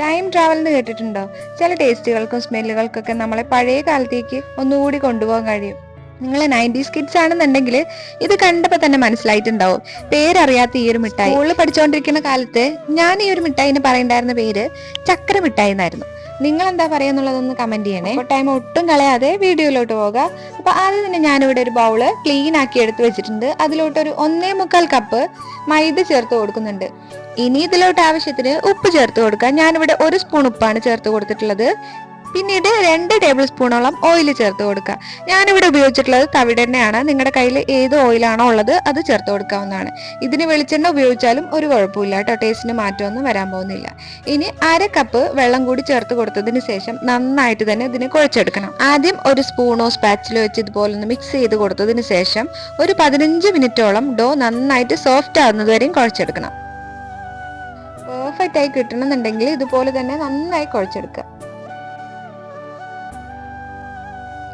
Time travel എന്ന് കേട്ടിട്ടുണ്ടോ? ചില ടേസ്റ്റുകൾക്കും സ്മെല്ലുകൾക്കൊക്കെ നമ്മളെ പഴയ കാലത്തേക്ക് ഒന്നുകൂടി കൊണ്ടുപോകാൻ കഴിയും. നിങ്ങൾ നയന്റീസ് കിഡ്സ് ആണെന്നുണ്ടെങ്കിൽ ഇത് കണ്ടപ്പോൾ തന്നെ മനസ്സിലായിട്ടുണ്ടാവും. പേരറിയാത്ത ഈ ഒരു മിഠായി. സ്കൂളിൽ പഠിച്ചുകൊണ്ടിരിക്കുന്ന കാലത്ത് ഞാൻ ഈ ഒരു മിഠായിന് പറയണ്ടായിരുന്ന പേര് ചക്ര മിഠായി എന്നായിരുന്നു. നിങ്ങൾ എന്താ പറയാന്നുള്ളതൊന്ന് കമന്റ് ചെയ്യണേ. അപ്പോൾ ടൈം ഒട്ടും കളയാതെ വീഡിയോയിലോട്ട് പോകാം. അപ്പൊ ആദ്യം തന്നെ ഞാനിവിടെ ഒരു ബൗൾ ക്ലീൻ ആക്കി എടുത്ത് വെച്ചിട്ടുണ്ട്. അതിലോട്ട് ഒരു ഒന്നേ മുക്കാൽ കപ്പ് മൈദ ചേർത്ത് കൊടുക്കുന്നുണ്ട്. ഇനി ഇതിലോട്ട് ആവശ്യത്തിന് ഉപ്പ് ചേർത്ത് കൊടുക്കാം. ഞാനിവിടെ ഒരു സ്പൂൺ ഉപ്പാണ് ചേർത്ത് കൊടുത്തിട്ടുള്ളത്. പിന്നീട് രണ്ട് ടേബിൾ സ്പൂണോളം ഓയിൽ ചേർത്ത് കൊടുക്കുക. ഞാനിവിടെ ഉപയോഗിച്ചിട്ടുള്ളത് തവിടെണ്ണയാണ് നിങ്ങളുടെ കയ്യിൽ ഏത് ഓയിലാണോ ഉള്ളത് അത് ചേർത്ത് കൊടുക്കാവുന്നതാണ്. ഇതിന് വെളിച്ചെണ്ണ ഉപയോഗിച്ചാലും ഒരു കുഴപ്പമില്ല കേട്ടോ. ടേസ്റ്റിന് മാറ്റമൊന്നും വരാൻ പോകുന്നില്ല. ഇനി അര കപ്പ് വെള്ളം കൂടി ചേർത്ത് കൊടുത്തതിന് ശേഷം നന്നായിട്ട് തന്നെ ഇതിനെ കുഴച്ചെടുക്കണം. ആദ്യം ഒരു സ്പൂണോ സ്പാച്ചിലോ വെച്ച് ഇതുപോലെ ഒന്ന് മിക്സ് ചെയ്ത് കൊടുത്തതിന് ശേഷം ഒരു പതിനഞ്ച് മിനിറ്റോളം ഡോ നന്നായിട്ട് സോഫ്റ്റ് ആവുന്നതുവരെയും കുഴച്ചെടുക്കണം. പെർഫെക്റ്റ് ആയി കിട്ടണമെന്നുണ്ടെങ്കിൽ ഇതുപോലെ തന്നെ നന്നായി കുഴച്ചെടുക്കുക.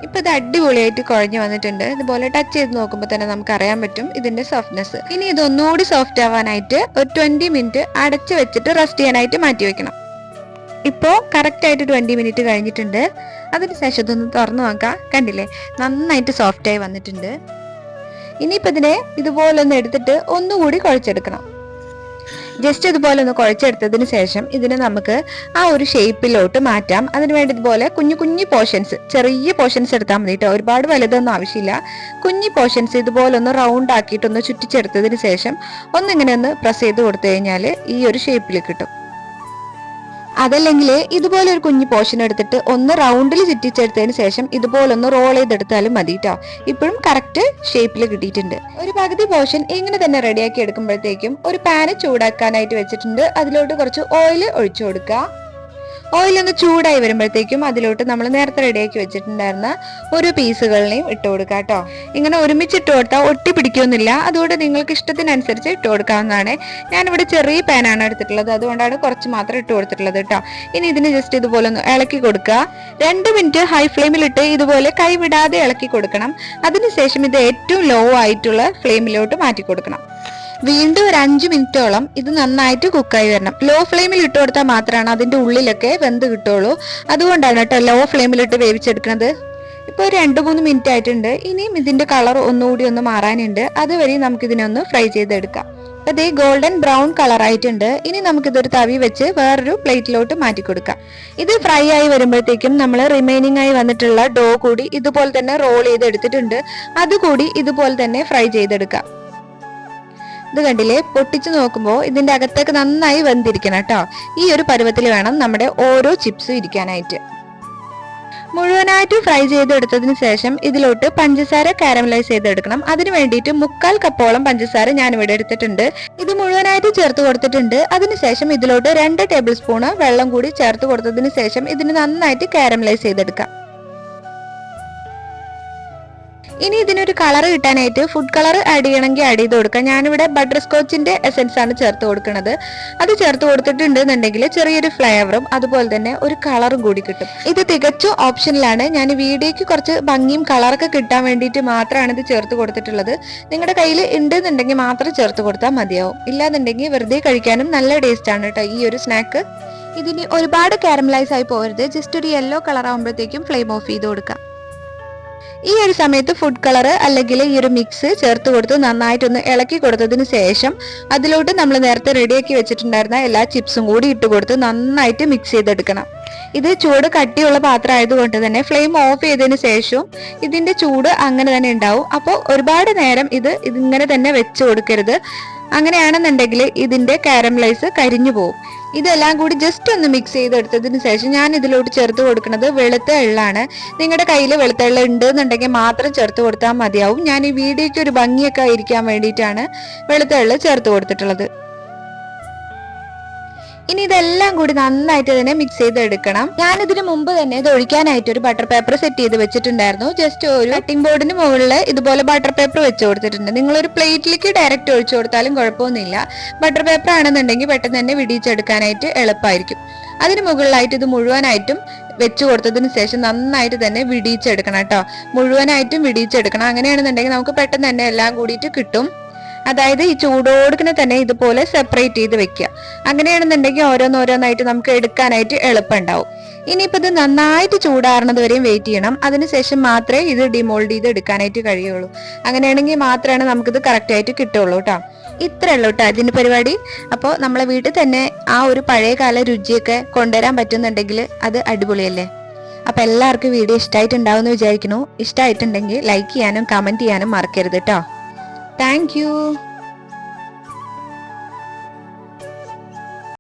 ഇപ്പൊ ഇത് അടിപൊളിയായിട്ട് കുഴഞ്ഞു വന്നിട്ടുണ്ട്. ഇതുപോലെ ടച്ച് ചെയ്ത് നോക്കുമ്പോൾ തന്നെ നമുക്ക് അറിയാൻ പറ്റും ഇതിന്റെ സോഫ്റ്റ്നെസ് ഇനി ഇത് ഒന്നുകൂടി സോഫ്റ്റ് ആവാനായിട്ട് ഒരു ട്വന്റി മിനിറ്റ് അടച്ചു വെച്ചിട്ട് റെസ്റ്റ് ചെയ്യാനായിട്ട് മാറ്റി വെക്കണം. ഇപ്പോ കറക്റ്റ് ആയിട്ട് ട്വന്റി മിനിറ്റ് കഴിഞ്ഞിട്ടുണ്ട്. അതിന് ശേഷം ഇതൊന്ന് തുറന്നു നോക്കാം. കണ്ടില്ലേ? നന്നായിട്ട് സോഫ്റ്റ് ആയി വന്നിട്ടുണ്ട്. ഇനിയിപ്പോ ഇതിനെ ഇതുപോലെ ഒന്ന് എടുത്തിട്ട് ഒന്നുകൂടി കുഴച്ചെടുക്കണം. ജസ്റ്റ് ഇതുപോലെ ഒന്ന് കുഴച്ചെടുത്തതിന് ശേഷം ഇതിനെ നമുക്ക് ആ ഒരു ഷേപ്പിലോട്ട് മാറ്റാം. അതിന് വേണ്ടി ഇതുപോലെ കുഞ്ഞു കുഞ്ഞു പോർഷൻസ് ചെറിയ പോർഷൻസ് എടുത്താൽ മതി കേട്ടോ ഒരുപാട് വലുതൊന്നും ആവശ്യമില്ല. കുഞ്ഞു പോർഷൻസ് ഇതുപോലെ ഒന്ന് റൗണ്ട് ആക്കിയിട്ടൊന്ന് ചുറ്റിച്ചെടുത്തതിന് ശേഷം ഒന്നിങ്ങനെ ഒന്ന് പ്രസ് ചെയ്ത് കൊടുത്തു കഴിഞ്ഞാൽ ഈ ഒരു ഷേപ്പിൽ കിട്ടും. അതല്ലെങ്കിൽ ഇതുപോലെ ഒരു കുഞ്ഞു പോർഷൻ എടുത്തിട്ട് ഒന്ന് റൗണ്ടിൽ ചുറ്റിച്ചെടുത്തതിന് ശേഷം ഇതുപോലെ ഒന്ന് റോൾ ചെയ്തെടുത്താലും മതി കേട്ടോ ഇപ്പോഴും കറക്റ്റ് ഷേപ്പിൽ കിട്ടിയിട്ടുണ്ട്. ഒരു പകുതി പോർഷൻ ഇങ്ങനെ തന്നെ റെഡിയാക്കി എടുക്കുമ്പോഴത്തേക്കും ഒരു പാന് ചൂടാക്കാനായിട്ട് വെച്ചിട്ടുണ്ട്. അതിലോട്ട് കുറച്ച് ഓയിൽ ഒഴിച്ചു കൊടുക്കുക. ഓയിൽ ഒന്ന് ചൂടായി വരുമ്പോഴത്തേക്കും അതിലോട്ട് നമ്മൾ നേരത്തെ റെഡിയാക്കി വെച്ചിട്ടുണ്ടായിരുന്ന ഒരു പീസുകളിനെയും ഇട്ട് കൊടുക്കുക കേട്ടോ ഇങ്ങനെ ഒരുമിച്ച് ഇട്ട് കൊടുത്താൽ ഒട്ടി പിടിക്കൊന്നുമില്ല അതുകൊണ്ട് നിങ്ങൾക്ക് ഇഷ്ടത്തിനനുസരിച്ച് ഇട്ട് കൊടുക്കാവുന്നതാണ്. ഞാനിവിടെ ചെറിയ പാനാണ് എടുത്തിട്ടുള്ളത്. അതുകൊണ്ടാണ് കുറച്ച് മാത്രം ഇട്ട് കൊടുത്തിട്ടുള്ളത് കേട്ടോ ഇനി ഇതിന് ജസ്റ്റ് ഇതുപോലെ ഒന്ന് ഇളക്കി കൊടുക്കുക. രണ്ട് മിനിറ്റ് ഹൈ ഫ്ലെയിമിലിട്ട് ഇതുപോലെ കൈവിടാതെ ഇളക്കി കൊടുക്കണം. അതിനുശേഷം ഇത് ഏറ്റവും ലോ ആയിട്ടുള്ള ഫ്ലെയിമിലോട്ട് മാറ്റി കൊടുക്കണം. വീണ്ടും ഒരു അഞ്ച് മിനിറ്റോളം ഇത് നന്നായിട്ട് കുക്കായി വരണം. ലോ ഫ്ലെയിമിൽ ഇട്ട് കൊടുത്താൽ മാത്രമാണ് അതിന്റെ ഉള്ളിലൊക്കെ വെന്ത് കിട്ടുള്ളൂ അതുകൊണ്ടാണ് കേട്ടോ ലോ ഫ്ലെയിമിലിട്ട് വേവിച്ചെടുക്കുന്നത്. ഇപ്പോൾ രണ്ട് മൂന്ന് മിനിറ്റ് ആയിട്ടുണ്ട്. ഇനിയും ഇതിന്റെ കളർ ഒന്നുകൂടി ഒന്ന് മാറാനുണ്ട്. അതുവരെ നമുക്ക് ഇതിനൊന്ന് ഫ്രൈ ചെയ്തെടുക്കാം. അപ്പോൾ ഇതേ ഗോൾഡൻ ബ്രൗൺ കളർ ആയിട്ടുണ്ട്. ഇനി നമുക്കിതൊരു തവി വെച്ച് വേറൊരു പ്ലേറ്റിലോട്ട് മാറ്റി കൊടുക്കാം. ഇത് ഫ്രൈ ആയി വരുമ്പോഴത്തേക്കും നമ്മൾ റിമൈനിങ് ആയി വന്നിട്ടുള്ള ഡോ കൂടി ഇതുപോലെ തന്നെ റോൾ ചെയ്തെടുത്തിട്ടുണ്ട്. അതുകൂടി ഇതുപോലെ തന്നെ ഫ്രൈ ചെയ്തെടുക്കാം. ഇത് കണ്ടില്ലേ? പൊട്ടിച്ചു നോക്കുമ്പോൾ ഇതിന്റെ അകത്തേക്ക് നന്നായി വെന്തിരിക്കണം കേട്ടോ. ഈ ഒരു പരുവത്തിൽ വേണം നമ്മുടെ ഓരോ ചിപ്സും ഇരിക്കാനായിട്ട്. മുഴുവനായിട്ട് ഫ്രൈ ചെയ്തെടുത്തതിന് ശേഷം ഇതിലോട്ട് പഞ്ചസാര കാരമലൈസ് ചെയ്തെടുക്കണം. അതിന് വേണ്ടിയിട്ട് മുക്കാൽ കപ്പോളം പഞ്ചസാര ഞാൻ ഇവിടെ എടുത്തിട്ടുണ്ട്. ഇത് മുഴുവനായിട്ട് ചേർത്ത് കൊടുത്തിട്ടുണ്ട്. അതിനുശേഷം ഇതിലോട്ട് രണ്ട് ടേബിൾ സ്പൂണ് വെള്ളം കൂടി ചേർത്ത് കൊടുത്തതിന് ശേഷം ഇതിന് നന്നായിട്ട് കാരമലൈസ് ചെയ്തെടുക്കാം. ഇനി ഇതിനൊരു കളർ കിട്ടാനായിട്ട് ഫുഡ് കളർ ആഡ് ചെയ്യണമെങ്കിൽ ആഡ് ചെയ്ത് കൊടുക്കാം. ഞാനിവിടെ ബട്ടർ സ്കോച്ചിന്റെ എസെൻസ് ആണ് ചേർത്ത് കൊടുക്കുന്നത്. അത് ചേർത്ത് കൊടുത്തിട്ടുണ്ട് എന്നുണ്ടെങ്കിൽ ചെറിയൊരു ഫ്ലേവറും അതുപോലെ തന്നെ ഒരു കളറും കൂടി കിട്ടും. ഇത് തികച്ചും ഓപ്ഷനിലാണ് ഞാൻ വീഡിയോയ്ക്ക് കുറച്ച് ഭംഗിയും കളറൊക്കെ കിട്ടാൻ വേണ്ടിയിട്ട് മാത്രമാണ് ഇത് ചേർത്ത് കൊടുത്തിട്ടുള്ളത്. നിങ്ങളുടെ കയ്യിൽ ഉണ്ടെന്നുണ്ടെങ്കിൽ മാത്രം ചേർത്ത് കൊടുത്താൽ മതിയാവും. ഇല്ലാന്നുണ്ടെങ്കിൽ വെറുതെ കഴിക്കാനും നല്ല ടേസ്റ്റ് ആണ് കേട്ടോ ഈ ഒരു സ്നാക്ക് ഇതിന് ഒരുപാട് കാരമലൈസ് ആയി പോകരുത്. ജസ്റ്റ് ഒരു യെല്ലോ കളർ ആകുമ്പോഴത്തേക്കും ഫ്ലെയിം ഓഫ് ചെയ്ത് കൊടുക്കാം. ഈ ഒരു സമയത്ത് ഫുഡ് കളർ അല്ലെങ്കിൽ ഈ ഒരു മിക്സ് ചേർത്ത് കൊടുത്ത് നന്നായിട്ടൊന്ന് ഇളക്കി കൊടുത്തതിന് ശേഷം അതിലോട്ട് നമ്മൾ നേരത്തെ റെഡിയാക്കി വെച്ചിട്ടുണ്ടായിരുന്ന എല്ലാ ചിപ്സും കൂടി ഇട്ട് കൊടുത്ത് നന്നായിട്ട് മിക്സ് ചെയ്തെടുക്കണം. ഇത് ചൂട് കട്ടിയുള്ള പാത്രം ആയതുകൊണ്ട് തന്നെ ഫ്ലെയിം ഓഫ് ചെയ്തതിന് ശേഷവും ഇതിന്റെ ചൂട് അങ്ങനെ തന്നെ ഉണ്ടാവും. അപ്പോൾ ഒരുപാട് നേരം ഇത് ഇതിങ്ങനെ തന്നെ വെച്ച് കൊടുക്കരുത്. അങ്ങനെയാണെന്നുണ്ടെങ്കിൽ ഇതിന്റെ കാരമലൈസ് കരിഞ്ഞു പോകും ഇതെല്ലാം കൂടി ജസ്റ്റ് ഒന്ന് മിക്സ് ചെയ്തെടുത്തതിന് ശേഷം ഞാൻ ഇതിലോട്ട് ചേർത്ത് കൊടുക്കുന്നത് വെളുത്ത എള്ളാണ്. നിങ്ങളുടെ കയ്യിൽ വെളുത്ത എള്ള ഉണ്ട് എന്നുണ്ടെങ്കിൽ മാത്രം ചേർത്ത് കൊടുത്താൽ മതിയാവും. ഞാൻ ഈ വീഡിയോയ്ക്ക് ഒരു ഭംഗിയൊക്കെ ഇരിക്കാൻ വേണ്ടിയിട്ടാണ് വെളുത്ത എള്ള ചേർത്ത് കൊടുത്തിട്ടുള്ളത്. ഇനി ഇതെല്ലാം കൂടി നന്നായിട്ട് തന്നെ മിക്സ് ചെയ്തെടുക്കണം. ഞാൻ ഇതിന് മുമ്പ് തന്നെ ഇത് ഒഴിക്കാനായിട്ട് ഒരു ബട്ടർ പേപ്പർ സെറ്റ് ചെയ്ത് വെച്ചിട്ടുണ്ടായിരുന്നു. ജസ്റ്റ് ഒരു കട്ടിംഗ് ബോർഡിന് മുകളിൽ ഇതുപോലെ ബട്ടർ പേപ്പർ വെച്ച് കൊടുത്തിട്ടുണ്ട്. നിങ്ങൾ ഒരു പ്ലേറ്റിലേക്ക് ഡയറക്റ്റ് ഒഴിച്ചു കൊടുത്താലും കുഴപ്പമൊന്നുമില്ല. ബട്ടർ പേപ്പർ ആണെന്നുണ്ടെങ്കിൽ പെട്ടെന്ന് തന്നെ വിടിയിച്ചെടുക്കാനായിട്ട് എളുപ്പമായിരിക്കും. അതിന് മുകളിലായിട്ട് ഇത് മുഴുവനായിട്ടും വെച്ച് കൊടുത്തതിന് ശേഷം നന്നായിട്ട് തന്നെ വിടിയിച്ചെടുക്കണം കേട്ടോ. മുഴുവനായിട്ടും വിടിയിച്ചെടുക്കണം. അങ്ങനെയാണെന്നുണ്ടെങ്കിൽ നമുക്ക് പെട്ടെന്ന് തന്നെ എല്ലാം കൂടിയിട്ട് കിട്ടും. അതായത് ഈ ചൂടോടുക്കിനെ തന്നെ ഇതുപോലെ സെപ്പറേറ്റ് ചെയ്ത് വെക്കുക. അങ്ങനെയാണെന്നുണ്ടെങ്കിൽ ഓരോന്നോരോന്നായിട്ട് നമുക്ക് എടുക്കാനായിട്ട് എളുപ്പമുണ്ടാവും. ഇനിയിപ്പോൾ ഇത് നന്നായിട്ട് ചൂടാറുന്നത് വരെയും വെയിറ്റ് ചെയ്യണം. അതിനുശേഷം മാത്രമേ ഇത് ഡിമോൾഡ് ചെയ്ത് എടുക്കാനായിട്ട് കഴിയുള്ളൂ. അങ്ങനെയാണെങ്കിൽ മാത്രമാണ് നമുക്കിത് കറക്റ്റ് ആയിട്ട് കിട്ടുള്ളൂ കേട്ടോ ഇത്രേ ഉള്ളൂ കേട്ടോ അതിന്റെ പരിപാടി. അപ്പോൾ നമ്മളെ വീട്ടിൽ തന്നെ ആ ഒരു പഴയകാല രുചിയൊക്കെ കൊണ്ടുവരാൻ പറ്റുന്നുണ്ടെങ്കിൽ അത് അടിപൊളിയല്ലേ? അപ്പം എല്ലാവർക്കും വീഡിയോ ഇഷ്ടമായിട്ടുണ്ടാവും വിചാരിക്കുന്നു. ഇഷ്ടമായിട്ടുണ്ടെങ്കിൽ ലൈക്ക് ചെയ്യാനും കമന്റ് ചെയ്യാനും മറക്കരുത് കേട്ടോ தேங்க்யூ